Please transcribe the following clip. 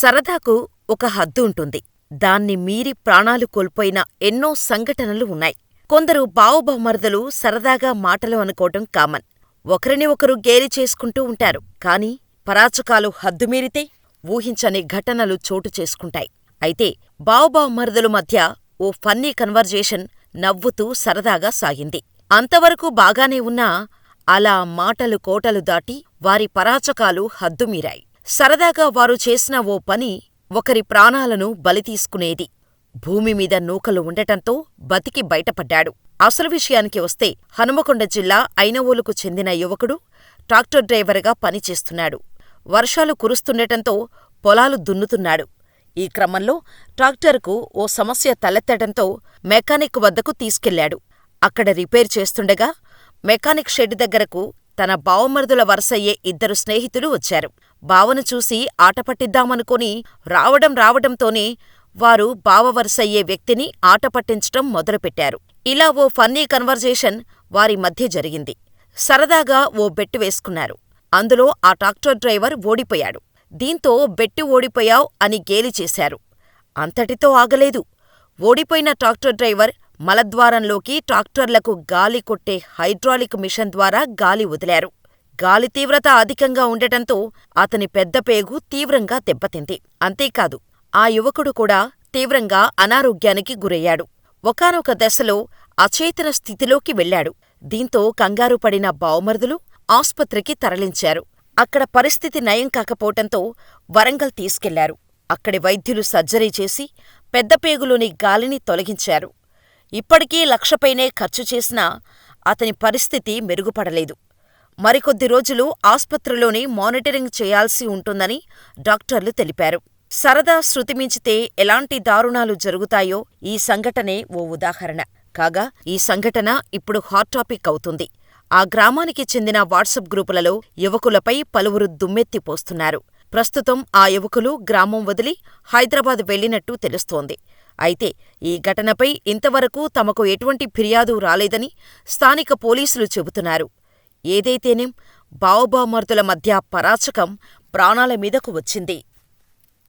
సరదాకు ఒక హద్దు ఉంటుంది. దాన్ని మీరి ప్రాణాలు కోల్పోయిన ఎన్నో సంఘటనలు ఉన్నాయి. కొందరు బావబామర్దులు సరదాగా మాటలు అనుకోవటం కామన్. ఒకరిని ఒకరు గేలి చేసుకుంటూ ఉంటారు. కానీ పరాచకాలు హద్దుమీరితే ఊహించని ఘటనలు చోటు చేసుకుంటాయి. అయితే బావబామర్దుల మధ్య ఓ ఫన్నీ కన్వర్జేషన్ నవ్వుతూ సరదాగా సాగింది. అంతవరకూ బాగానే ఉన్నా అలా మాటలు కోటలు దాటి వారి పరాచకాలు హద్దుమీరాయి. సరదాగా వారు చేసిన ఓ పని ఒకరి ప్రాణాలను బలితీసుకునేది. భూమిమీద నూకలు ఉండటంతో బతికి బయటపడ్డాడు. అసలు విషయానికి వస్తే హనుమకొండ జిల్లా ఐనవోలుకు చెందిన యువకుడు ట్రాక్టర్ డ్రైవర్గా పనిచేస్తున్నాడు. వర్షాలు కురుస్తుండటంతో పొలాలు దున్నుతున్నాడు. ఈ క్రమంలో ట్రాక్టరుకు ఓ సమస్య తలెత్తడంతో మెకానిక్ వద్దకు తీసుకెళ్ళాడు. అక్కడ రిపేర్ చేస్తుండగా మెకానిక్ షెడ్ దగ్గరకు తన బావమరుదుల వరసయ్యే ఇద్దరు స్నేహితులు వచ్చారు. బావను చూసి ఆటపట్టిద్దామనుకుని రావడం రావడంతోనే వారు బావవరసయ్యే వ్యక్తిని ఆటపట్టించటం మొదలుపెట్టారు. ఇలా ఓ ఫన్నీ కన్వర్జేషన్ వారి మధ్య జరిగింది. సరదాగా ఓ బెట్టు వేసుకున్నారు. అందులో ఆ ట్రాక్టర్ డ్రైవర్ ఓడిపోయాడు. దీంతో బెట్టు ఓడిపోయావ్ అని గేలి చేశారు. అంతటితో ఆగలేదు. ఓడిపోయిన ట్రాక్టర్ డ్రైవర్ మలద్వారంలోకి ట్రాక్టర్లకు గాలి కొట్టే హైడ్రాలిక్ మిషన్ ద్వారా గాలి వదిలారు. గాలి తీవ్రత అధికంగా ఉండటంతో అతని పెద్ద పేగు తీవ్రంగా దెబ్బతింది. అంతేకాదు ఆ యువకుడు కూడా తీవ్రంగా అనారోగ్యానికి గురయ్యాడు. ఒకానొక దశలో అచేతన స్థితిలోకి వెళ్ళాడు. దీంతో కంగారుపడిన బావమరుదులు ఆస్పత్రికి తరలించారు. అక్కడ పరిస్థితి నయం కాకపోవటంతో వరంగల్ తీసుకెళ్ళారు. అక్కడి వైద్యులు సర్జరీ చేసి పెద్దపేగులోని గాలిని తొలగించారు. ఇప్పటికీ లక్షపైనే ఖర్చు చేసినా అతని పరిస్థితి మెరుగుపడలేదు. మరికొద్ది రోజులు ఆస్పత్రిలోనే మానిటరింగ్ చేయాల్సి ఉంటుందని డాక్టర్లు తెలిపారు. సరదా శృతిమించితే ఎలాంటి దారుణాలు జరుగుతాయో ఈ సంఘటనే ఓ ఉదాహరణ. కాగా ఈ సంఘటన ఇప్పుడు హాట్ టాపిక్ అవుతుంది. ఆ గ్రామానికి చెందిన వాట్సప్ గ్రూపులలో యువకులపై పలువురు దుమ్మెత్తి పోస్తున్నారు. ప్రస్తుతం ఆ యువకులు గ్రామం వదిలి హైదరాబాద్ వెళ్ళినట్టు తెలుస్తోంది. అయితే ఈ ఘటనపై ఇంతవరకు తమకు ఎటువంటి ఫిర్యాదు రాలేదని స్థానిక పోలీసులు చెబుతున్నారు. ఏదైతేనేం బావబామర్దుల మధ్య పరాచకం ప్రాణాల మీదకు వచ్చింది.